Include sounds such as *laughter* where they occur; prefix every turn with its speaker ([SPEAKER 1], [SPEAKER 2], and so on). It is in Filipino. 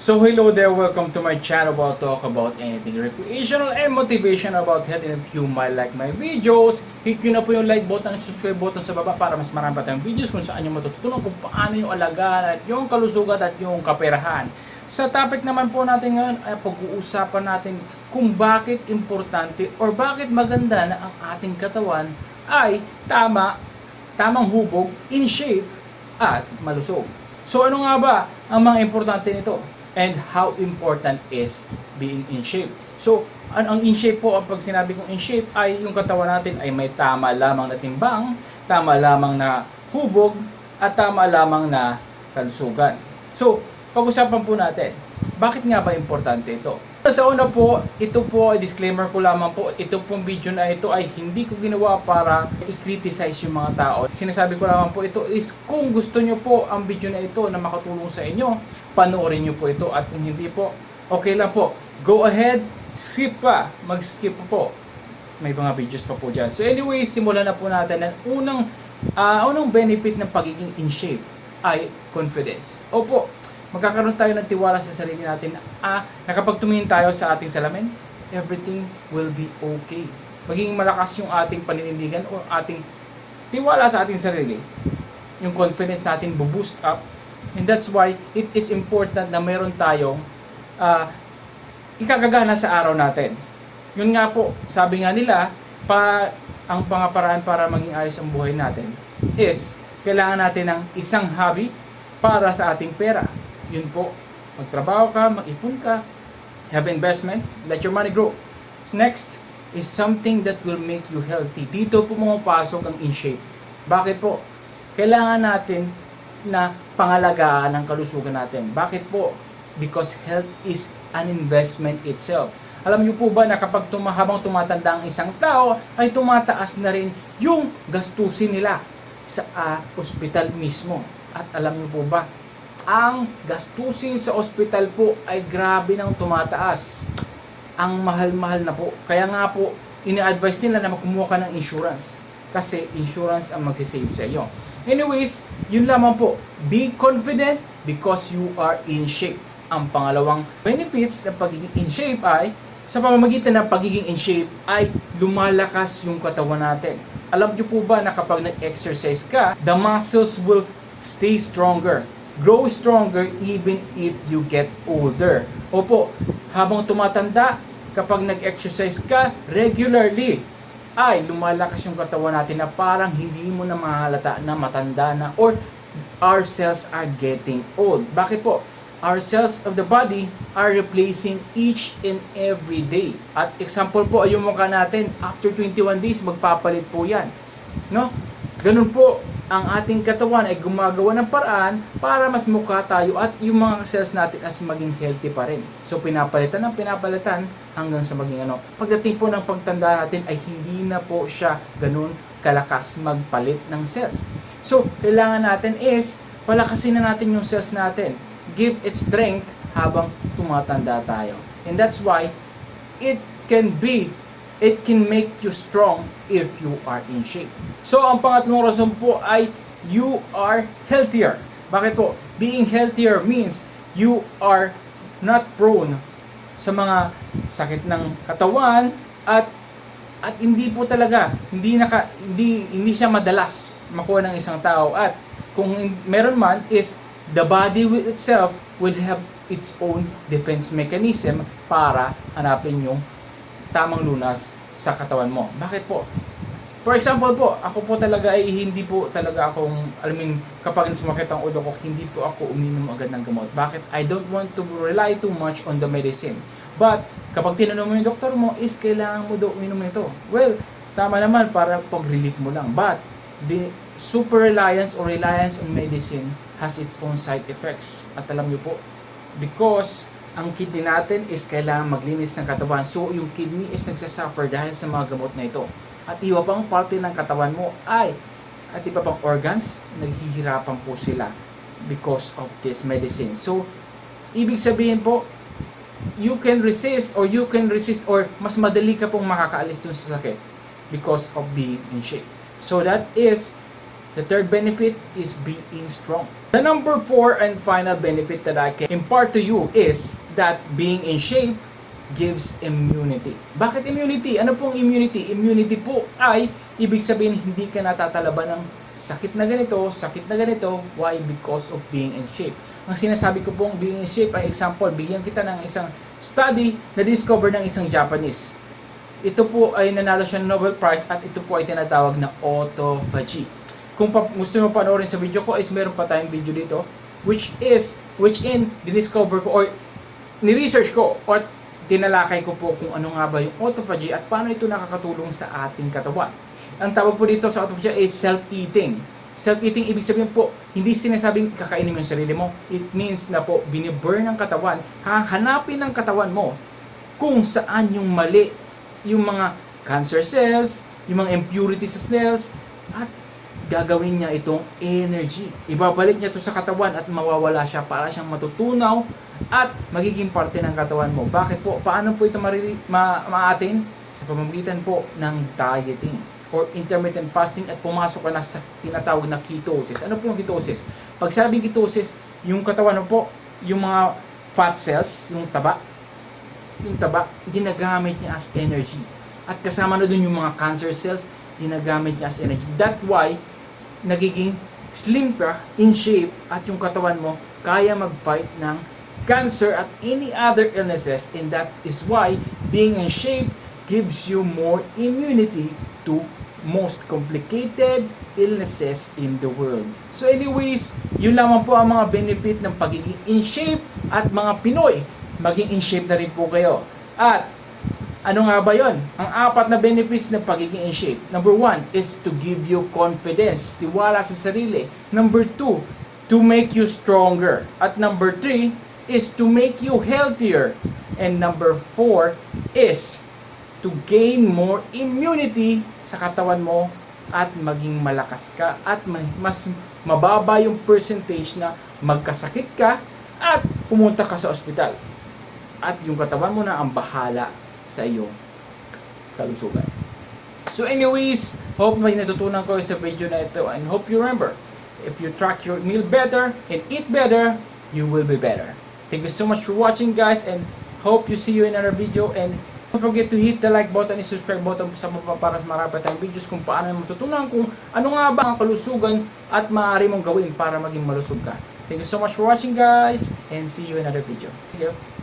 [SPEAKER 1] So hello there, welcome to my channel where I'll talk about anything recreational and motivation about health and if you might like my videos, hit nyo na po yung like button and subscribe button sa baba para mas marami pa tayong videos kung saan nyo matututunan kung paano yung alagaan at yung kalusugan at yung kaperahan. Sa topic naman po natin ngayon ay pag-uusapan natin kung bakit importante or bakit maganda na ang ating katawan ay tama, tamang hubog, in shape at malusog. So ano nga ba ang mga importante nito? And how important is being in shape? So, ang, ang in shape po, ang pag sinabi kong in shape ay yung katawan natin ay may tama lamang na timbang, tama lamang na hubog, at tama lamang na kalusugan. So, pag-usapan po natin, bakit nga ba importante ito? *laughs* Sa una po, ito po, disclaimer ko lamang po, ito pong video na ito ay hindi ko ginawa para i-criticize yung mga tao. Sinasabi ko lamang po ito is kung gusto nyo po ang video na ito na makatulong sa inyo, panoorin nyo po ito at kung hindi po, okay lang po. Go ahead, skip pa, mag-skip pa po. May mga videos pa po dyan. So anyway, simulan na po natin ang unang, ah, unang benefit ng pagiging in shape ay confidence. Opo, magkakaroon tayo ng tiwala sa sarili natin na, ah, na kapag tumingin tayo sa ating salamin, everything will be okay. Magiging malakas yung ating paninindigan o ating tiwala sa ating sarili. Yung confidence natin boost up. And that's why it is important na meron tayong ah, ikagagana sa araw natin. Yun nga po, sabi nga nila, pa, ang pangaparaan para maging ayos ang buhay natin is kailangan natin ng isang hobby para sa ating pera. Yun po, magtrabaho ka, mag-ipon ka, have investment, let your money grow. So next is something that will make you healthy. Dito po pumapasok ang in shape. Bakit po? Kailangan natin na pangalagaan ang kalusugan natin. Bakit po? Because health is an investment itself. Alam niyo po ba na kapag tuma, habang tumatanda ang isang tao, ay tumataas na rin yung gastusin nila sa ah, ospital mismo. At alam niyo po ba, ang gastusin sa ospital po ay grabe nang tumataas. Ang mahal-mahal na po. Kaya nga po, ini-advise nila na magkumuha ka ng insurance. Kasi insurance ang magsisave sa iyo. Anyways, yun lamang po. Be confident because you are in shape. Ang pangalawang benefits ng pagiging in shape ay sa pamamagitan ng pagiging in shape ay lumalakas yung katawan natin. Alam niyo po ba na kapag nag-exercise ka, the muscles will stay stronger, grow stronger even if you get older. Opo, habang tumatanda, kapag nag-exercise ka regularly, ay lumalakas yung katawan natin na parang hindi mo na mahalata na matanda na or our cells are getting old. Bakit po? Our cells of the body are replacing each and every day. At example po ay yung mukha natin, after 21 days, magpapalit po yan. No? Ganun po, ang ating katawan ay gumagawa ng paraan para mas mukha tayo at yung mga cells natin as maging healthy pa rin. So pinapalitan ng pinapalitan hanggang sa maging ano. Pagdating po ng pagtanda natin ay hindi na po siya ganun kalakas magpalit ng cells. So kailangan natin is palakasin na natin yung cells natin. Give it strength habang tumatanda tayo. And that's why it can be it can make you strong if you are in shape. So, ang pangatlong rason po ay you are healthier. Bakit po? Being healthier means you are not prone sa mga sakit ng katawan at at hindi po talaga hindi naka hindi hindi siya madalas makuha ng isang tao at kung meron man is the body with itself will have its own defense mechanism para hanapin yung tamang lunas sa katawan mo. Bakit po? For example po, ako po talaga ay hindi po talaga akong, I mean, kapag sumakit ang ulo ko, hindi po ako uminom agad ng gamot. Bakit? I don't want to rely too much on the medicine. But, kapag tinanong mo yung doktor mo, is kailangan mo daw uminom nito. Well, tama naman para pag-relief mo lang. But, the super reliance or reliance on medicine has its own side effects. At alam niyo po, because ang kidney natin is kailangan maglinis ng katawan. So, yung kidney is nagsasuffer dahil sa mga gamot na ito. At iba pang parte ng katawan mo ay, at iba pang organs, naghihirapan po sila because of this medicine. So, ibig sabihin po, you can resist or you can resist or mas madali ka pong makakaalis dun sa sakit because of being in shape. So, that is The third benefit is being strong. The number four and final benefit that I can impart to you is that being in shape gives immunity. Bakit immunity? Ano pong immunity? Immunity po ay ibig sabihin hindi ka natatalaban ng sakit na ganito, sakit na ganito. Why? Because of being in shape. Ang sinasabi ko pong being in shape ay example, bigyan kita ng isang study na discover ng isang Japanese. Ito po ay nanalo siya ng Nobel Prize at ito po ay tinatawag na autophagy. Kung pa, gusto mo panoorin sa video ko is meron pa tayong video dito which is which in diniscover ko or ni-research ko or tinalakay ko po kung ano nga ba yung autophagy at paano ito nakakatulong sa ating katawan. Ang tawag po dito sa autophagy is self-eating. Self-eating, ibig sabihin po, hindi sinasabing kakainin mo yung sarili mo. It means na po, biniburn ng katawan, hanapin ng katawan mo kung saan yung mali, yung mga cancer cells, yung mga impurities sa cells, at gagawin niya itong energy. Ibabalik niya ito sa katawan at mawawala siya para siyang matutunaw at magiging parte ng katawan mo. Bakit po? Paano po ito mariri, ma, maatin? Sa pamamagitan po ng dieting or intermittent fasting at pumasok ka na sa tinatawag na ketosis. Ano po yung ketosis? Pag sabing ketosis, yung katawan mo po, yung mga fat cells, yung taba, yung taba, ginagamit niya as energy. At kasama na dun yung mga cancer cells, ginagamit niya as energy. That why, nagiging slim ka, in shape, at yung katawan mo kaya mag-fight ng cancer at any other illnesses. And that is why being in shape gives you more immunity to most complicated illnesses in the world. So anyways, yun lamang po ang mga benefit ng pagiging in shape at mga Pinoy, maging in shape na rin po kayo. At ano nga ba yon? Ang apat na benefits ng pagiging in shape. Number one is to give you confidence, tiwala sa sarili. Number two, to make you stronger. At number three is to make you healthier. And number four is to gain more immunity sa katawan mo at maging malakas ka at ma- mas mababa yung percentage na magkasakit ka at pumunta ka sa ospital. At yung katawan mo na ang bahala sa iyong kalusugan. So anyways, hope may natutunan ko sa video na ito and hope you remember, if you track your meal better and eat better, you will be better. Thank you so much for watching guys and hope you see you in another video and don't forget to hit the like button and subscribe button sa baba para sa marami tayong videos kung paano matutunan kung ano nga ba ang kalusugan at maaari mong gawin para maging malusog ka. Thank you so much for watching guys and see you in another video. Thank you.